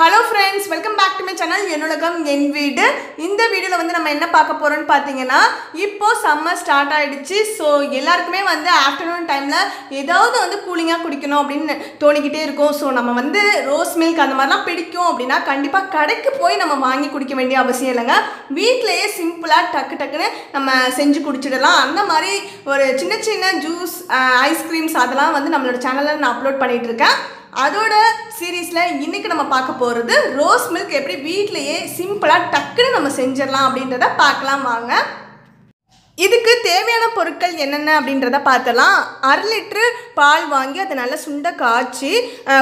Hello friends welcome back to my channel Ennulagam என் வீடு இந்த வீடியோவில் வந்து நம்ம என்ன பார்க்க போகிறோம்னு பார்த்தீங்கன்னா இப்போது சம்மர் ஸ்டார்ட் ஆகிடுச்சு ஸோ எல்லாருக்குமே வந்து ஆஃப்டர்நூன் டைமில் ஏதாவது வந்து கூலிங்காக குடிக்கணும் அப்படின்னு தோணிக்கிட்டே இருக்கும். ஸோ நம்ம வந்து ரோஸ் மில்க் அந்த மாதிரிலாம் பிடிக்கும் அப்படின்னா கண்டிப்பாக கடைக்கு போய் நம்ம வாங்கி குடிக்க வேண்டிய அவசியம் இல்லைங்க. வீட்டிலையே சிம்பிளாக டக்கு டக்குன்னு நம்ம செஞ்சு குடிச்சிடலாம். அந்த மாதிரி ஒரு சின்ன சின்ன ஜூஸ் ஐஸ்கிரீம்ஸ் அதெல்லாம் வந்து நம்மளோட சேனலில் நான் அப்லோட் பண்ணிகிட்டு இருக்கேன். அதோட சீரீஸில் இன்றைக்கி நம்ம பார்க்க போகிறது ரோஸ் மில்க் எப்படி வீட்லேயே சிம்பிளாக டக்குன்னு நம்ம செஞ்சிடலாம் அப்படின்றத பார்க்கலாம் வாங்க. இதுக்கு தேவையான பொருட்கள் என்னென்ன அப்படின்றத பார்த்தலாம் அரை லிட்ரு பால் வாங்கி அதை நல்லா சுண்ட காய்ச்சி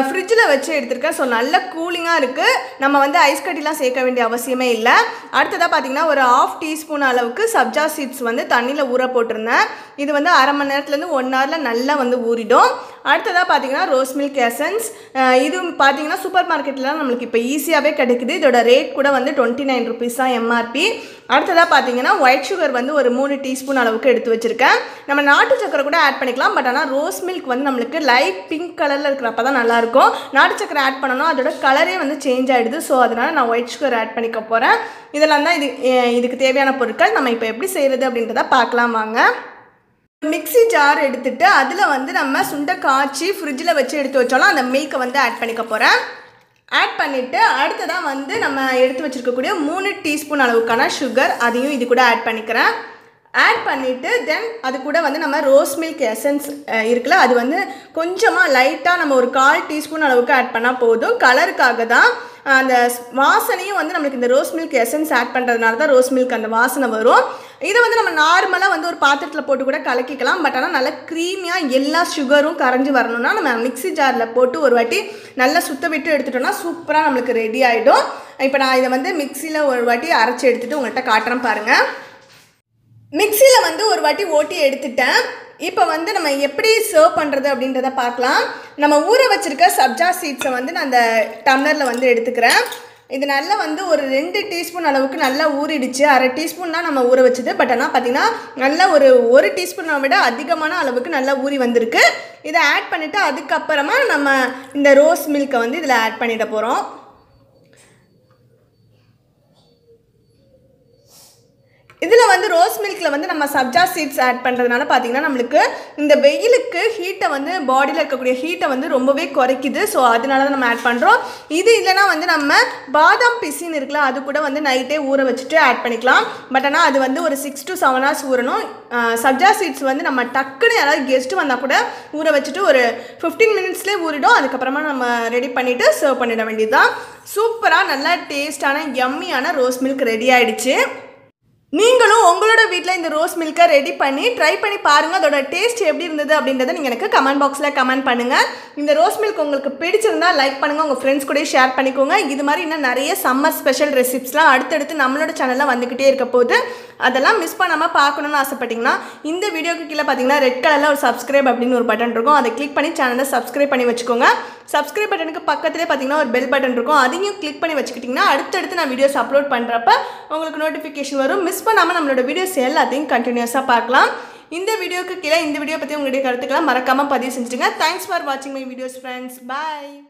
ஃப்ரிட்ஜில் வச்சு எடுத்திருக்கேன் ஸோ நல்ல கூலிங்காக இருக்குது நம்ம வந்து ஐஸ் கட்டிலாம் சேர்க்க வேண்டிய அவசியமே இல்லை. அடுத்ததாக பார்த்தீங்கன்னா ஒரு ஆஃப் டீஸ்பூன் அளவுக்கு சப்ஜா சீட்ஸ் வந்து தண்ணியில் ஊற போட்டிருந்தேன். இது வந்து அரை மணி நேரத்துலேருந்து ஒன் ஹவரில் நல்லா வந்து ஊறிடும். அடுத்ததாக பார்த்தீங்கன்னா ரோஸ் மில்க் எசன்ஸ். இது பார்த்தீங்கன்னா சூப்பர் மார்க்கெட்லாம் நம்மளுக்கு இப்போ ஈஸியாகவே கிடைக்குது. இதோட ரேட் கூட வந்து டுவெண்ட்டி நைன் ருபீஸ் தான் எம்ஆர்பி அடுத்ததாக பார்த்தீங்கன்னா ஒயிட் சுகர் வந்து ஒரு மூணு டீஸ்பூன் அளவுக்கு எடுத்து வச்சுருக்கேன். நம்ம நாட்டு சக்கரை கூட ஆட் பண்ணிக்கலாம். பட் ஆனால் ரோஸ் மில்க் வந்து நம்மளுக்கு லைட் பிங்க் கலரில் இருக்கிறப்ப தான் நல்லாயிருக்கும் நாட்டு சக்கரை ஆட் பண்ணணும் அதோட கலரே வந்து சேஞ்ச் ஆகிடுது ஸோ அதனால் நான் ஒயிட் சுகர் ஆட் பண்ணிக்க போகிறேன் இதெல்லாம் தான் இது இதுக்கு தேவையான பொருட்கள். நம்ம இப்போ எப்படி செய்கிறது அப்படின்றத பார்க்கலாம் வாங்க. மிக்ஸி ஜார் எடுத்துட்டு அதில் வந்து நம்ம சுண்டை காய்ச்சி ஃப்ரிட்ஜில் வச்சு எடுத்து வச்சாலும் அந்த மில்க்கை வந்து ஆட் பண்ணிக்க போகிறேன் ஆட் பண்ணிவிட்டு அடுத்ததாக வந்து நம்ம எடுத்து வச்சுருக்கக்கூடிய மூணு டீஸ்பூன் அளவுக்கான சுகர் அதையும் இது கூட ஆட் பண்ணிக்கிறேன். ஆட் பண்ணிவிட்டு தென் அது கூட வந்து நம்ம ரோஸ் மில்க் எசன்ஸ் இருக்குல்ல அது வந்து கொஞ்சமாக லைட்டாக நம்ம ஒரு கால் டீஸ்பூன் அளவுக்கு ஆட் பண்ணால் போதும். கலருக்காக தான் அந்த வாசனையும் வந்து நம்மளுக்கு இந்த ரோஸ் மில்க் எசன்ஸ் ஆட் பண்ணுறதுனால தான் ரோஸ் மில்க் அந்த வாசனை வரும். இதை வந்து நம்ம நார்மலாக வந்து பாத்திரத்தில் போட்டு கூட கலக்கிக்கலாம். பட் ஆனால் நல்லா க்ரீமியாக எல்லா சுகரும் கரைஞ்சி வரணும்னா நம்ம மிக்ஸி ஜாரில் போட்டு ஒரு வாட்டி நல்லா சுத்த விட்டு எடுத்துட்டோம்னா சூப்பராக நம்மளுக்கு ரெடி ஆகிடும் இப்போ நான் இதை வந்து மிக்சியில் ஒரு வாட்டி அரைச்சி எடுத்துகிட்டு உங்கள்கிட்ட காட்டுறேன் பாருங்கள் மிக்சியில் வந்து ஒரு வாட்டி ஓட்டி எடுத்துட்டேன். இப்போ வந்து நம்ம எப்படி சர்வ் பண்ணுறது அப்படின்றத பார்க்கலாம். நம்ம ஊற வச்சுருக்க சப்ஜா சீட்ஸை வந்து நான் அந்த டம்ளரில் வந்து எடுத்துக்கிறேன். இது நல்லா வந்து ஒரு ரெண்டு டீஸ்பூன் அளவுக்கு நல்லா ஊறிடுச்சு. அரை டீஸ்பூன் தான் நம்ம ஊற வச்சது. பட் ஆனால் பார்த்திங்கன்னா நல்லா ஒரு ஒரு டீஸ்பூனை விட அதிகமான அளவுக்கு நல்லா ஊறி வந்திருக்கு. இதை ஆட் பண்ணிவிட்டு அதுக்கப்புறமா நம்ம இந்த ரோஸ் மில்கை வந்து இதில் ஆட் பண்ணிட போகிறோம் இதில் வந்து ரோஸ் மில்கில் வந்து நம்ம சப்ஜா சீட்ஸ் ஆட் பண்ணுறதுனால பார்த்திங்கன்னா நம்மளுக்கு இந்த வெயிலுக்கு ஹீட்டை வந்து பாடியில் இருக்கக்கூடிய ஹீட்டை வந்து ரொம்பவே குறைக்குது. ஸோ அதனால தான் நம்ம ஆட் பண்ணுறோம் இது இல்லைனா வந்து நம்ம பாதாம் பிசின்னு இருக்குல்ல அது கூட வந்து நைட்டே ஊற வச்சுட்டு ஆட் பண்ணிக்கலாம். பட் ஆனால் அது வந்து ஒரு சிக்ஸ் டு செவன் ஹவர்ஸ் ஊறணும். சப்ஜா சீட்ஸ் வந்து நம்ம டக்குன்னு யாராவது கெஸ்ட்டு வந்தால் கூட ஊற வச்சுட்டு ஒரு ஃபிஃப்டீன் மினிட்ஸ்லேயே ஊறிடும். அதுக்கப்புறமா நம்ம ரெடி பண்ணிவிட்டு சர்வ் பண்ணிட வேண்டியது தான் சூப்பராக நல்லா டேஸ்டான எம்மியான ரோஸ் மில்க் ரெடி ஆகிடுச்சு நீங்களும் உங்களோட வீட்டில் இந்த ரோஸ் மில்கை ரெடி பண்ணி ட்ரை பண்ணி பாருங்கள் அதோட டேஸ்ட் எப்படி இருந்தது அப்படின்றத நீங்கள் எனக்கு கமெண்ட் பாக்ஸில் கமெண்ட் பண்ணுங்கள் இந்த ரோஸ் மில்க் உங்களுக்கு பிடிச்சிருந்தா லைக் பண்ணுங்கள் உங்கள் ஃப்ரெண்ட்ஸ் கூட ஷேர் பண்ணிக்கோங்க. இது மாதிரி இன்னும் நிறைய சம்மர் ஸ்பெஷல் ரெசிப்ஸ்லாம் அடுத்தடுத்து நம்மளோட சேனலில் வந்துக்கிட்டே இருக்க போது அதெல்லாம் மிஸ் பண்ணாமல் பார்க்கணுன்னு ஆசைப்பட்டீங்கன்னா இந்த வீடியோக்கு கீழே பார்த்தீங்கன்னா ரெட் கலரில் ஒரு சப்ஸ்கிரைப் அப்படின்னு ஒரு பட்டன் இருக்கும். அதை கிளிக் பண்ணி சேனலை சப்ஸ்கிரைப் பண்ணி வச்சுக்கோங்க. சப்ஸ்கிரைப் பட்டனுக்கு பக்கத்துலேயே பார்த்தீங்கன்னா ஒரு பெல் பட்டன் இருக்கும். அதையும் கிளிக் பண்ணி வச்சுக்கிட்டிங்கன்னா அடுத்தடுத்து நான் வீடியோஸ் அப்லோட் பண்ணுறப்ப உங்களுக்கு நோட்டிஃபிகேஷன் வரும். மிஸ் பண்ணாமல் நம்மளோட வீடியோஸ் எல்லாத்தையும் கண்டினியூஸாக பார்க்கலாம். இந்த வீடியோக்கு கீழே இந்த வீடியோ பற்றி உங்களுடைய கருத்துக்களை மறக்காமல் பதிவு செஞ்சுட்டுங்க தேங்க்ஸ் ஃபார் வாட்சிங் மை வீடியோஸ் ஃப்ரெண்ட்ஸ் பாய்